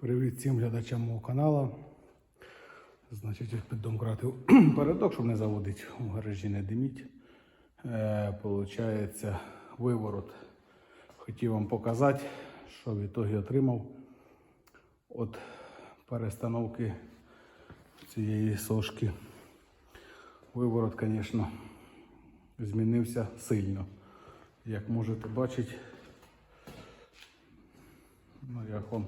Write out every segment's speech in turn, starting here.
Привіт всім глядачам мого каналу. Значить, ось під домкратив передок, щоб не заводити у гаражі, не диміть. Е, получається виворот. Хотів вам показати, що в ітогі отримав від перестановки цієї сошки. Виворот, звісно, змінився сильно. Як можете бачити, Ну, як вам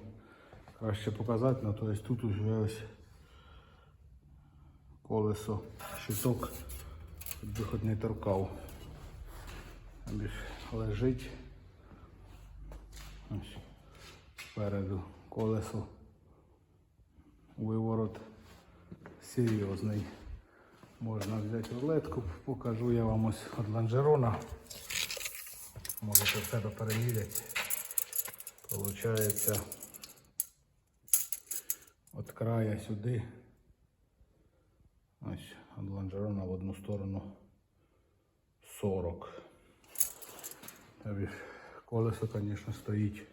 краще показати, ну, то есть тут уже ось колесо, щиток, виход не торкав. Більш лежить. Ось спереду колесо. Виворот серйозний. Можна взяти рулетку, покажу я вам ось від лонжерона. Можете в себе перевірити. Получається края сюди. Ось від в одну сторону 40. Тобі колесо, звісно, стоїть.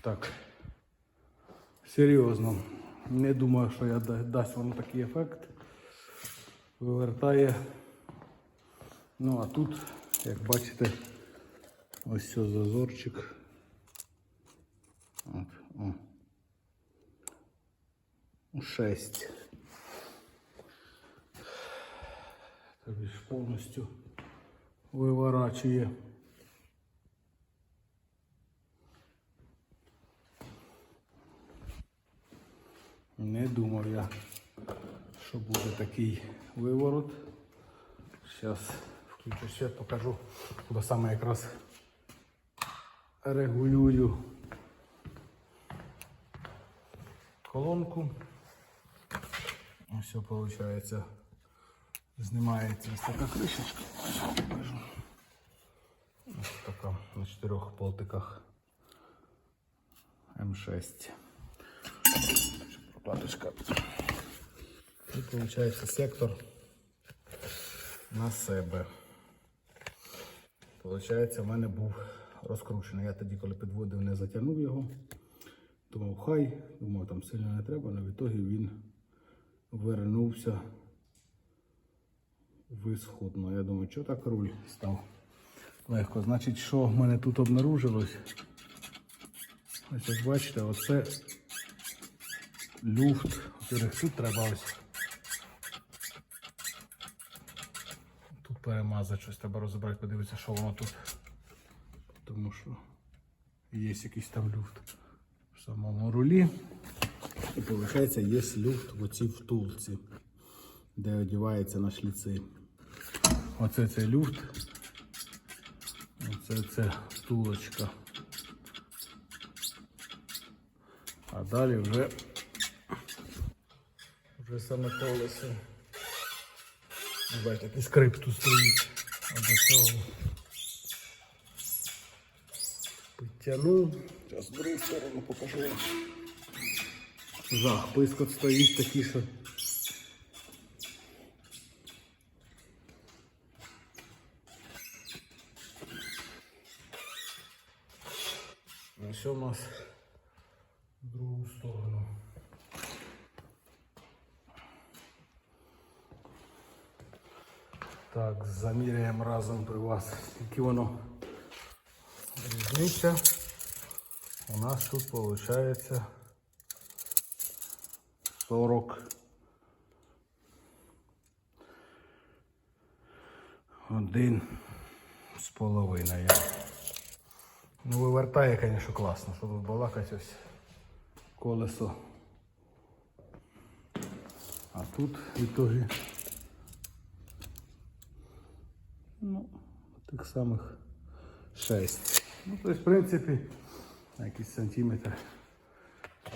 Так. Серйозно. Не думаю, що я дасть воно такий ефект. Вивертає. Ну а тут, як бачите, ось все зазорчик. От, о. 6. Тобі ж повністю виворачує. Не думав я, що буде такий виворот. Зараз включу світ, покажу, бо саме якраз регулюю колонку. Все виходить. Знімається ось така кришечка. Ось така на чотирьох полтиках М6. Прокладочка. І виходить сектор на себе. Получається, в мене був розкручений. Я тоді, коли підводив, не затягнув його. Думав, хай, думав, там сильно не треба, але в ітогі він вернувся висходно. Я думаю, що так руль став легко. Значить, що в мене тут обнаружилось? Ось як бачите, оце люфт. Тут треба ось. Тут перемазати щось треба розібрати, подивитися, що воно тут. Тому що є якийсь там люфт в самому рулі. І виходить, є люфт в оцій втулці, де одягається на шліци. Оце цей люфт. Оце це втулочка. А далі вже, вже саме колесо. Бачите, який скрип тут стоїть. До підтягнув. Зараз з другої сторони покажу вам. Жах, пискот стоїть такий, що. Ну, все у нас в другу сторону. Так, заміряємо разом при вас, скільки воно різниця. У нас тут виходить 40 один з половиною. Ну, вивертає, звісно, класно, що тут балакать ось колесо. А тут в ітогі ну, тих самих 6. Ну, тобто, в принципі, на якийсь сантиметр.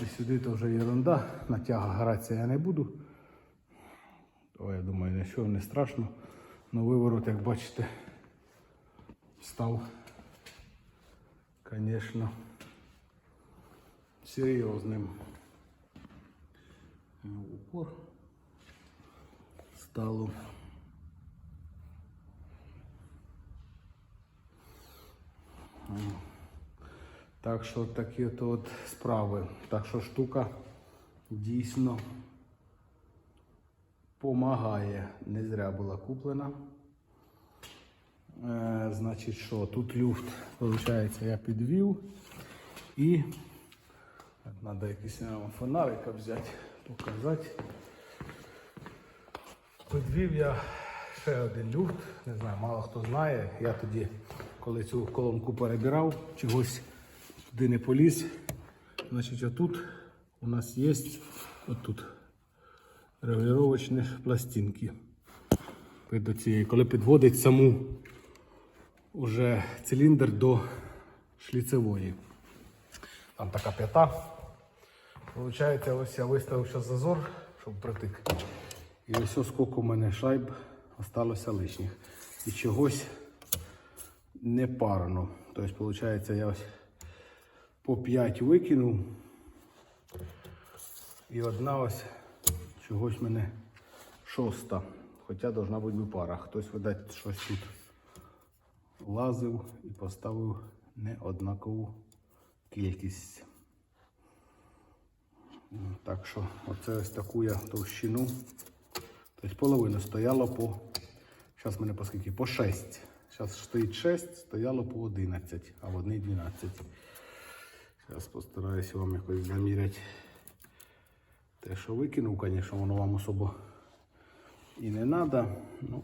І сюди то вже ерунда, на тяга гратися я не буду. То я думаю, нічого не страшно. Ну виворот, як бачите, став, звісно, серйозним. Упор стало. Так що такі от, от справи. Так що штука дійсно помагає. Не зря була куплена. Е, значить, що тут люфт, виходить, я підвів і треба якийсь наверно, фонарика взяти, показати. Підвів я ще один люфт, не знаю, мало хто знає. Я тоді, коли цю колонку перебирав, чогось туди не поліз. Значить, отут у нас є отут регулювачні пластинки. До цієї, коли підводить саму уже циліндр до шліцевої. Там така п'ята. Получається, ось я виставив зараз зазор, щоб притик. І ось ось скільки у мене шайб осталося лишніх. І чогось не парно. Тобто, виходить, я ось по 5 викинув. І одна ось чогось мене шоста. Хоча должна бути пара. Хтось, видать, щось тут лазив і поставив неоднакову кількість. Так що оце ось таку я товщину. Тобто половину стояло по. Зараз мене по скільки? По 6. Зараз стоїть 6, стояло по 11, а в одній 12. Зараз постараюся вам якось заміряти. Те, що викинув, звісно, воно вам особо і не треба. Ну.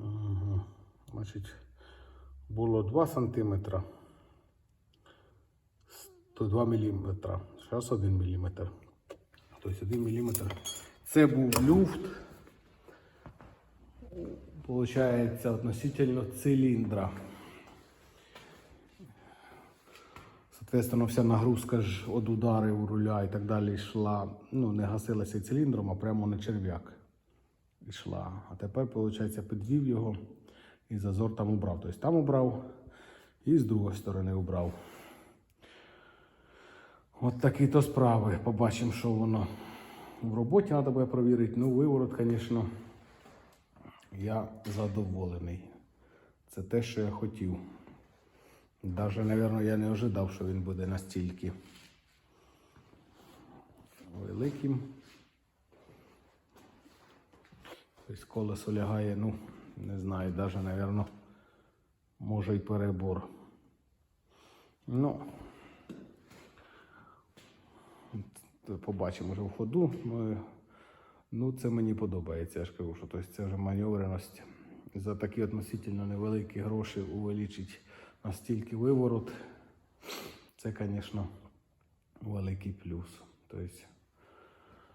Ага. Значить, було 2 сантиметра. 102 мм. Зараз 1 мм. Тобто 1 мм. Це був люфт. Получається относительно циліндра. Соответственно, вся нагрузка ж від ударів руля і так далі йшла, ну, не гасилася циліндром, а прямо на черв'як йшла. А тепер, виходить, підвів його і зазор там убрав. Тобто там убрав і з другої сторони убрав. От такі то справи. Побачимо, що воно в роботі треба буде провірити. Ну, виворот, звісно, я задоволений. Це те, що я хотів. Даже, мабуть, я не ожидав, що він буде настільки великим. Тобто колесо лягає, ну, не знаю, навіть, мабуть, може й перебор. Ну, побачимо вже в ходу. Ну, це мені подобається, я ж кажу, що тобто, це вже маневреність. За такі относительно невеликі гроші увеличить настільки виворот. Це, звісно, великий плюс. Тобто,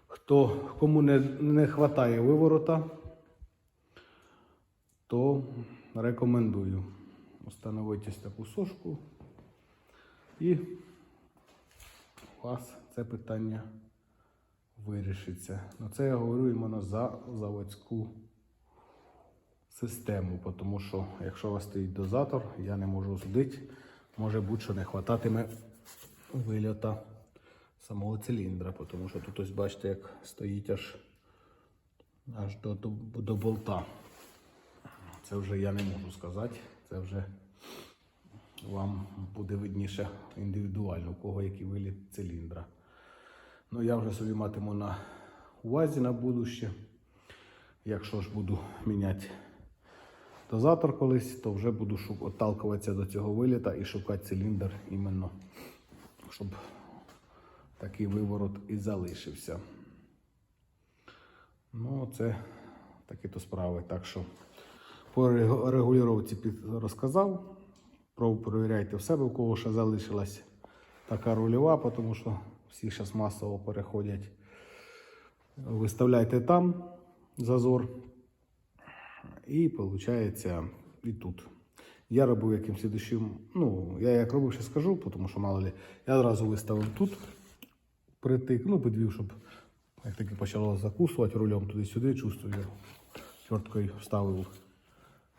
хто, кому не, не вистачає виворота, то рекомендую установити таку сошку і у вас це питання вирішиться. Ну, це я говорю іменно за заводську систему, тому що якщо у вас стоїть дозатор, я не можу судити, може бути, що не хвататиме вильота самого циліндра, тому що тут ось бачите, як стоїть аж, аж до, до, до болта. Це вже я не можу сказати. Це вже вам буде видніше індивідуально, у кого який виліт циліндра. Ну, я вже собі матиму на увазі на будуще. Якщо ж буду міняти дозатор колись, то вже буду отталкуватися до цього виліта і шукати циліндр іменно, щоб такий виворот і залишився. Ну, це такі то справи. Так що по регу- регулювання розказав. Про- Провіряйте в себе, у кого ще залишилась така рульова, тому що всі зараз масово переходять. Виставляйте там зазор. І виходить і тут. Я робив яким слідущим, ну, я як робив, ще скажу, тому що мало ли, я одразу виставив тут притик, ну, підвів, щоб як таки почало закусувати рулем туди-сюди, чувствую, чорткою вставив,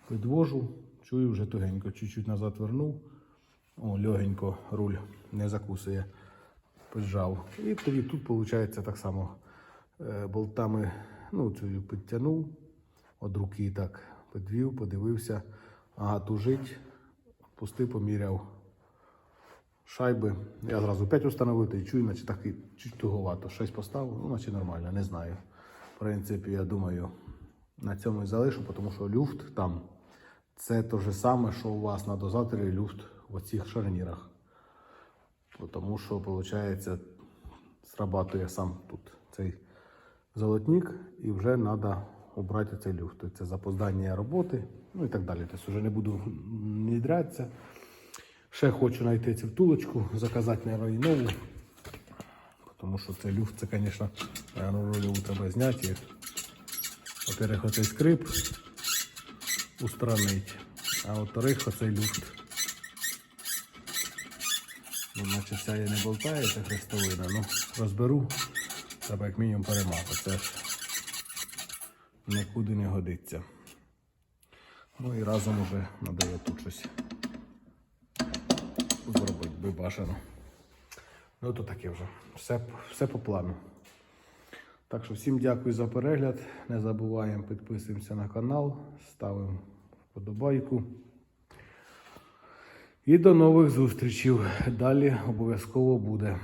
підвожу, чую вже тугенько, чуть-чуть назад вернув, о, легенько руль не закусує, піджав. І тоді тут, виходить, так само е, болтами, ну, цю підтягнув, від руки так підвів, подивився, ага, тужить, пустив, поміряв шайби. Я зразу 5 установив, та й чую, наче так і чуть туговато. 6 поставив, ну, наче нормально, не знаю. В принципі, я думаю, на цьому і залишу, тому що люфт там це те ж саме, що у вас на дозаторі люфт в оцих шарнірах. Тому що, виходить, срабатує сам тут цей золотник, і вже треба обрати цей люфт. Тобто Це запоздання роботи, ну і так далі. Тобто вже не буду внедрятися. Ще хочу знайти цю втулочку, заказати на нову. Тому що цей люфт, це, звісно, рольову треба зняти. Во-первых, оцей скрип устранить. А во-вторых, оцей люфт. Ну, наче вся я не болтає, це хрестовина. Ну, розберу. Треба як мінімум перемати. Нікуди не годиться. Ну і разом уже треба тут щось зробити, би бажано. Ну то таке вже. Все, все по плану. Так що всім дякую за перегляд. Не забуваємо підписуємося на канал, ставимо вподобайку. І до нових зустрічей. Далі обов'язково буде.